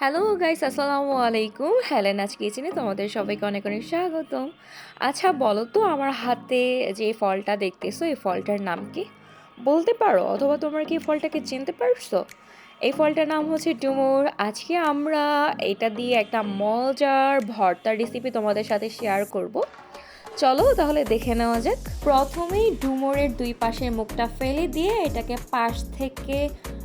Hello guys আসসালামু আলাইকুম হেলেনাজ কিচেনে তোমাদের সবাইকে অনেক অনেক স্বাগতম। আচ্ছা বলো তো, আমার হাতে যে ফলটা দেখতেছো, এই ফলটার নাম কি? বলতে পারো, অথবা তোমরা কি ফলটাকে চিনতে পারছ? এই ফলটার নাম হচ্ছে ডুমুর। আজকে আমরা এটা দিয়ে একটা মজার ভর্তার রেসিপি তোমাদের সাথে শেয়ার করব। চলো, তাহলে দেখে নেওয়া যাক। প্রথমেই ডুমুরের দুই পাশের মুখটা ফেলে দিয়ে এটাকে পাশ থেকে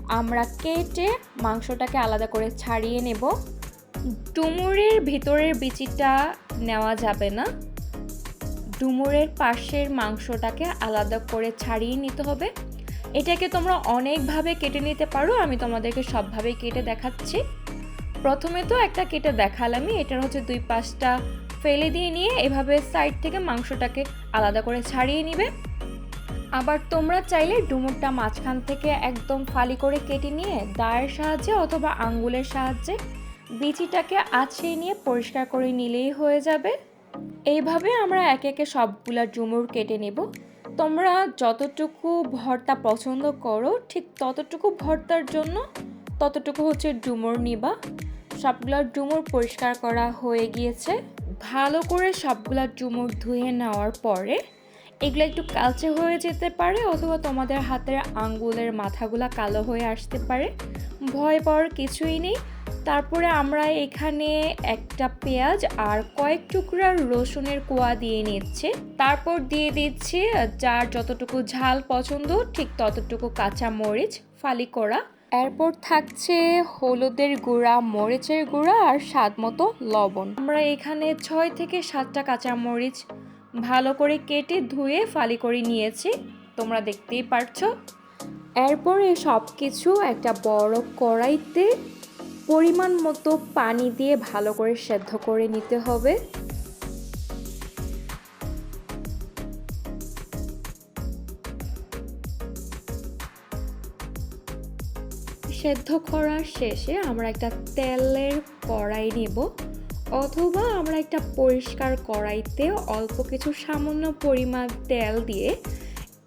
আমরা কেটে মাংসটাকে আলাদা করে ছাড়িয়ে নেব। ডুমুরের ভিতরের বিচিটা নেওয়া যাবে না। ডুমুরের পাশের মাংসটাকে আলাদা করে ছাড়িয়ে নিতে হবে। এটাকে তোমরা অনেকভাবে কেটে নিতে পারো, আমি তোমাদেরকে সবভাবেই কেটে দেখাচ্ছি। প্রথমে তো একটা কেটে দেখালামই, এটার হচ্ছে দুই পাশটা ফেলে দিয়ে নিয়ে এভাবে সাইড থেকে মাংসটাকে আলাদা করে ছাড়িয়ে নিবে। আবার তোমরা চাইলে ডুমুরটা মাঝখান থেকে একদম ফালি করে কেটে নিয়ে দায়ের সাহায্যে অথবা আঙ্গুলের সাহায্যে বিচিটাকে আছড়িয়ে নিয়ে পরিষ্কার করে নিলেই হয়ে যাবে। এইভাবে আমরা একে একে সবগুলা ডুমুর কেটে নেব। তোমরা যতটুকু ভর্তা পছন্দ করো, ঠিক ততটুকু ভর্তার জন্য ততটুকু হচ্ছে ডুমুর নিবা। সবগুলা ডুমুর পরিষ্কার করা হয়ে গিয়েছে। ভালো করে সবগুলা ডুমুর ধুয়ে নেওয়ার পরে এগুলো একটু কালচে হয়ে যেতে পারে অথবা তোমাদের হাতের আঙ্গুলের মাথাগুলা কালো হয়ে আসতে পারে। ভয় পাওয়ার কিছুই নেই। তারপরে আমরা এখানে একটা পেঁয়াজ আর কয়েক টুকরা রসুনের কোয়া দিয়ে নিচ্ছে। তারপর দিয়ে দিচ্ছি যার যতটুকু ঝাল পছন্দ, ঠিক ততটুকু কাঁচা মরিচ, ফালি করা। এরপর থাকছে হলুদের গুঁড়া, মরিচের গুঁড়া আর স্বাদ মতো লবণ। আমরা এখানে ছয় থেকে সাতটা কাঁচা মরিচ ভালো করে কেটে ধুয়ে ফালি করে নিয়েছি। তোমরা দেখতেই পারছ। এরপরে সব কিছু একটা বড় কড়াইতে পরিমাণ মতো পানি দিয়ে ভালো করে সেদ্ধ করে নিতে হবে। সেদ্ধ করার শেষে আমরা একটা তেলের কড়াই নেব। অথবা আমরা একটা পরিষ্কার কড়াইতে অল্প কিছু সামান্য পরিমাণ তেল দিয়ে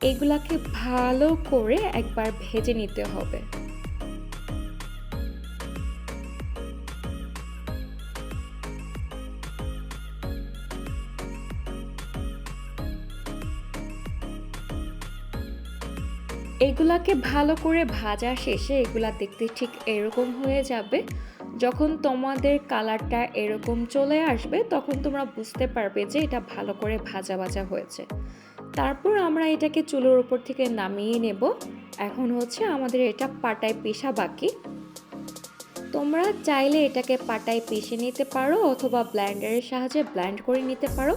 এগুলাকে ভালো করে একবার ভেজে নিতে হবে। এগুলাকে ভালো করে ভাজা শেষে এগুলা দেখতে ঠিক এরকম হয়ে যাবে। যখন তোমাদের কালারটা এরকম চলে আসবে, তখন তোমরা বুঝতে পারবে যে এটা ভালো করে ভাজা ভাজা হয়েছে। তারপর আমরা এটাকে চুলোর উপর থেকে নামিয়ে নেব। এখন হচ্ছে আমাদের এটা পাটায় পেশা বাকি। তোমরা চাইলে এটাকে পাটায় পিষে নিতে পারো অথবা ব্ল্যান্ডারের সাহায্যে ব্ল্যান্ড করে নিতে পারো।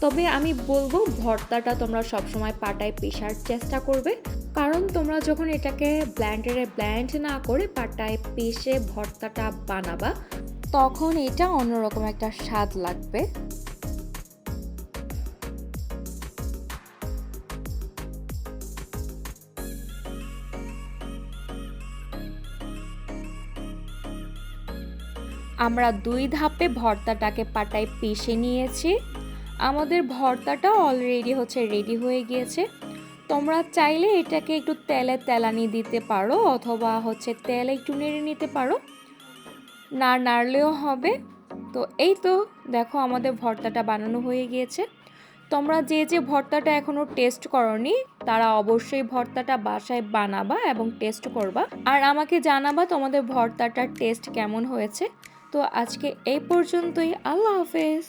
তবে আমি বলব, ভর্তাটা তোমরা সবসময় পাটায় পেশার চেষ্টা করবে। কারণ তোমরা যখন এটাকে ব্ল্যান্ডারে ব্ল্যান্ড না করে পাটায় পিষে ভর্তাটা বানাবা, তখন এটা অন্যরকম একটা স্বাদ লাগবে। আমরা দুই ধাপে ভর্তাটাকে পাটায় পিষে নিয়েছি। আমাদের ভর্তাটা অলরেডি হচ্ছে রেডি হয়ে গিয়েছে। তোমরা চাইলে এটাকে একটু তেলে তেলানি দিতে পারো, অথবা হচ্ছে তেল একটু নেড়ে নিতে পারো। না নাড়লেও হবে। তো এই তো দেখো আমাদের ভর্তাটা বানানো হয়ে গিয়েছে। তোমরা যে যে ভর্তাটা এখনও টেস্ট করনি, তারা অবশ্যই ভর্তাটা বাসায় বানাবা এবং টেস্ট করবা। আর আমাকে জানাবা তোমাদের ভর্তাটার টেস্ট কেমন হয়েছে। তো আজকে এই পর্যন্তই। আল্লাহ হাফেজ।